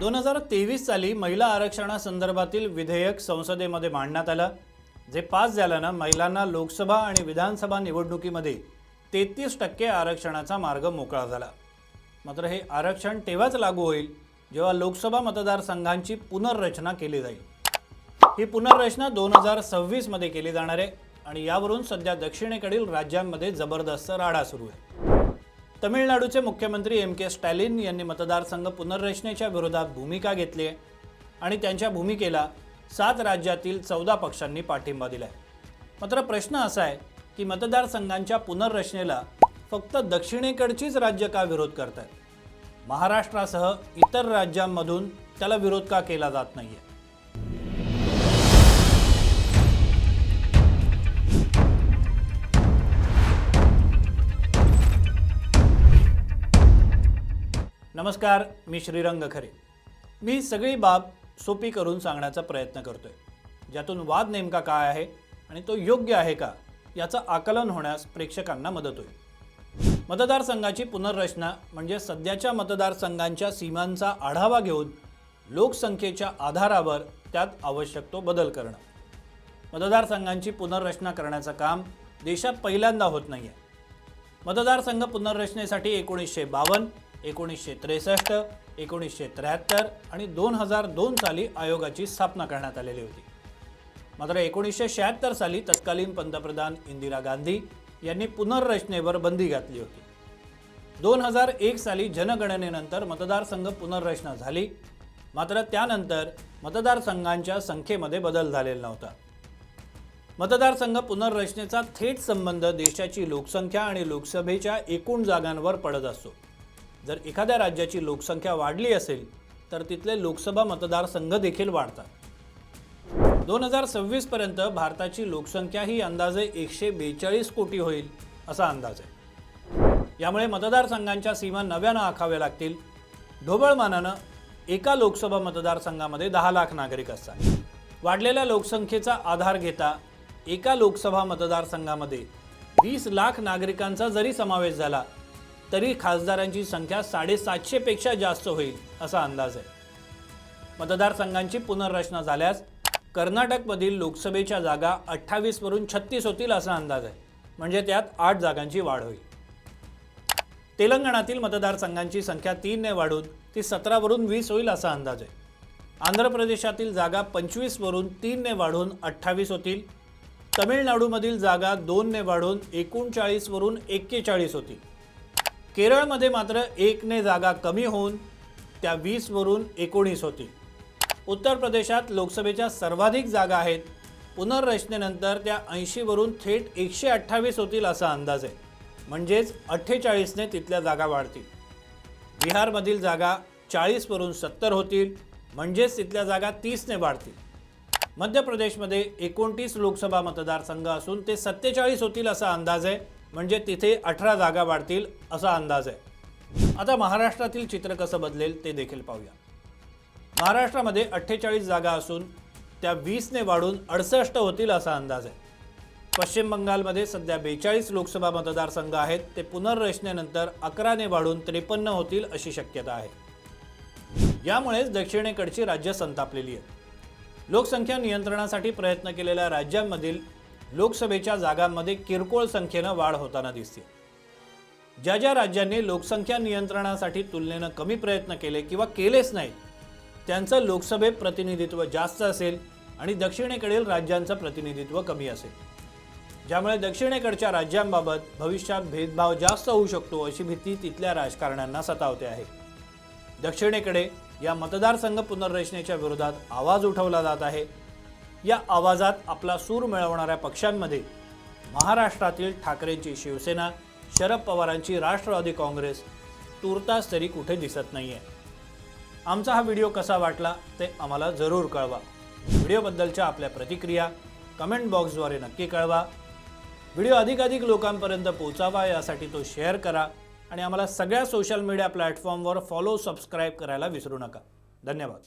दोन हजार तेवीस साली महिला आरक्षणासंदर्भातील विधेयक संसदेमध्ये मांडण्यात आलं. जे पास झाल्यानं महिलांना लोकसभा आणि विधानसभा निवडणुकीमध्ये तेहतीस टक्के आरक्षणाचा मार्ग मोकळा झाला. मात्र हे आरक्षण तेव्हाच लागू होईल जेव्हा लोकसभा मतदारसंघांची पुनर्रचना केली जाईल. ही पुनर्रचना दोन हजार सव्वीसमध्ये केली जाणार आहे आणि यावरून सध्या दक्षिणेकडील राज्यांमध्ये जबरदस्त राडा सुरू आहे. तमिळनाडूचे मुख्यमंत्री एम के स्टॅलिन यांनी मतदारसंघ पुनर्रचनेच्या विरोधात भूमिका घेतली आहे आणि त्यांच्या भूमिकेला सात राज्यातील चौदा पक्षांनी पाठिंबा दिला आहे मात्र प्रश्न असा आहे की मतदारसंघांच्या पुनर्रचनेला फक्त दक्षिणेकडचीच राज्य का विरोध करत आहेत महाराष्ट्रासह इतर राज्यांमधून त्याला विरोध का केला जात नाही आहे नमस्कार मी श्रीरंग खरे. मी सगळी बाब सोपी करून सांगण्याचा प्रयत्न करतोय. ज्यातून वाद नेमका काय आहे आणि तो योग्य आहे का याचं आकलन होण्यास प्रेक्षकांना मदत होईल. मतदारसंघाची पुनर्रचना म्हणजे सध्याच्या मतदारसंघांच्या सीमांचा आढावा घेऊन लोकसंख्येच्या आधारावर त्यात आवश्यक तो बदल करणं. मतदारसंघांची पुनर्रचना करण्याचं काम देशात पहिल्यांदा होत नाही आहे मतदारसंघ पुनर्रचनेसाठी एकोणीसशे बावन्न एकोणीसशे त्रेसष्ट एकोणीसशे त्र्याहत्तर आणि दोन हजार दोन साली आयोगाची स्थापना करण्यात आलेली होती. मात्र एकोणीसशे शहात्तर साली तत्कालीन पंतप्रधान इंदिरा गांधी यांनी पुनर्रचनेवर बंदी घातली होती. दोन हजार एक साली जनगणनेनंतर मतदारसंघ पुनर्रचना झाली. मात्र त्यानंतर मतदारसंघांच्या संख्येमध्ये बदल झालेला नव्हता. मतदारसंघ पुनर्रचनेचा थेट संबंध देशाची लोकसंख्या आणि लोकसभेच्या एकूण जागांवर पडत असतो. जर एखाद्या राज्याची लोकसंख्या वाढली असेल तर तिथले लोकसभा मतदारसंघ देखील वाढतात. दोन हजार सव्वीस पर्यंत भारताची लोकसंख्या ही अंदाजे एकशे बेचाळीस कोटी होईल असा अंदाज आहे. यामुळे मतदारसंघांच्या सीमा नव्यानं आखाव्या लागतील. ढोबळमानानं एका लोकसभा मतदारसंघामध्ये दहा लाख नागरिक असतात. वाढलेल्या लोकसंख्येचा आधार घेता एका लोकसभा मतदारसंघामध्ये वीस लाख नागरिकांचा जरी समावेश झाला तरी खासदारांची संख्या साडेसातशेपेक्षा जास्त होईल असा अंदाज आहे. मतदारसंघांची पुनर्रचना झाल्यास कर्नाटकमधील लोकसभेच्या जागा अठ्ठावीसवरून छत्तीस होतील असा अंदाज आहे. म्हणजे त्यात आठ जागांची वाढ होईल. तेलंगणातील मतदारसंघांची संख्या तीनने वाढून ती सतरावरून वीस होईल असा अंदाज आहे. आंध्र प्रदेशातील जागा पंचवीसवरून तीनने वाढून अठ्ठावीस होतील. तमिळनाडूमधील जागा दोनने वाढून एकोणचाळीसवरून एक्केचाळीस होतील. केरळमध्ये मात्र एकने जागा कमी होऊन त्या वीसवरून एकोणीस होतील उत्तर प्रदेशात लोकसभेच्या सर्वाधिक जागा आहेत. पुनर्रचनेनंतर त्या ऐंशीवरून थेट एकशे अठ्ठावीस होतील असा अंदाज आहे. म्हणजेच अठ्ठेचाळीसने तिथल्या जागा वाढतील. बिहारमधील जागा चाळीसवरून सत्तर होतील. म्हणजेच तिथल्या जागा तीसने वाढतील. मध्य प्रदेशमध्ये एकोणतीस लोकसभा मतदारसंघ असून ते सत्तेचाळीस होतील असा अंदाज आहे. म्हणजे तिथे अठरा जागा वाढतील असा अंदाज आहे. आता महाराष्ट्रातील चित्र कसं बदलेल ते देखील पाहूया. महाराष्ट्रामध्ये अठ्ठेचाळीस जागा असून त्या वीसने वाढून अडसष्ट होतील असा अंदाज आहे. पश्चिम बंगालमध्ये सध्या बेचाळीस लोकसभा मतदारसंघ आहेत ते पुनर्रचनेनंतर अकराने वाढून त्रेपन्न होतील अशी शक्यता आहे. यामुळेच दक्षिणेकडची राज्य संतापलेली आहेत. लोकसंख्या नियंत्रणासाठी प्रयत्न केलेल्या राज्यांमधील लोकसभेच्या जागांमध्ये किरकोळ संख्येनं वाढ होताना दिसते. ज्या ज्या राज्यांनी लोकसंख्या नियंत्रणासाठी तुलनेनं कमी प्रयत्न केले किंवा केलेच नाही त्यांचं लोकसभेत प्रतिनिधित्व जास्त असेल आणि दक्षिणेकडील राज्यांचं प्रतिनिधित्व कमी असेल. ज्यामुळे दक्षिणेकडच्या राज्यांबाबत भविष्यात भेदभाव जास्त होऊ शकतो अशी भीती तिथल्या राजकारण्यांना सतावते आहे. दक्षिणेकडे या मतदारसंघ पुनर्रचनेच्या विरोधात आवाज उठवला जात आहे. या आवाजात आपला सूर मिळवणाऱ्या पक्षांमध्ये महाराष्ट्रातील ठाकरेंची शिवसेना शरद पवारांची राष्ट्रवादी काँग्रेस तूर्तास तरी कुठे दिसत नाही आहे आमचा हा व्हिडिओ कसा वाटला ते आम्हाला जरूर कळवा. व्हिडिओबद्दलच्या आपल्या प्रतिक्रिया कमेंट बॉक्सद्वारे नक्की कळवा. व्हिडिओ अधिकाधिक लोकांपर्यंत पोहोचावा यासाठी तो शेअर करा आणि आम्हाला सगळ्या सोशल मीडिया प्लॅटफॉर्मवर फॉलो सबस्क्राईब करायला विसरू नका. धन्यवाद.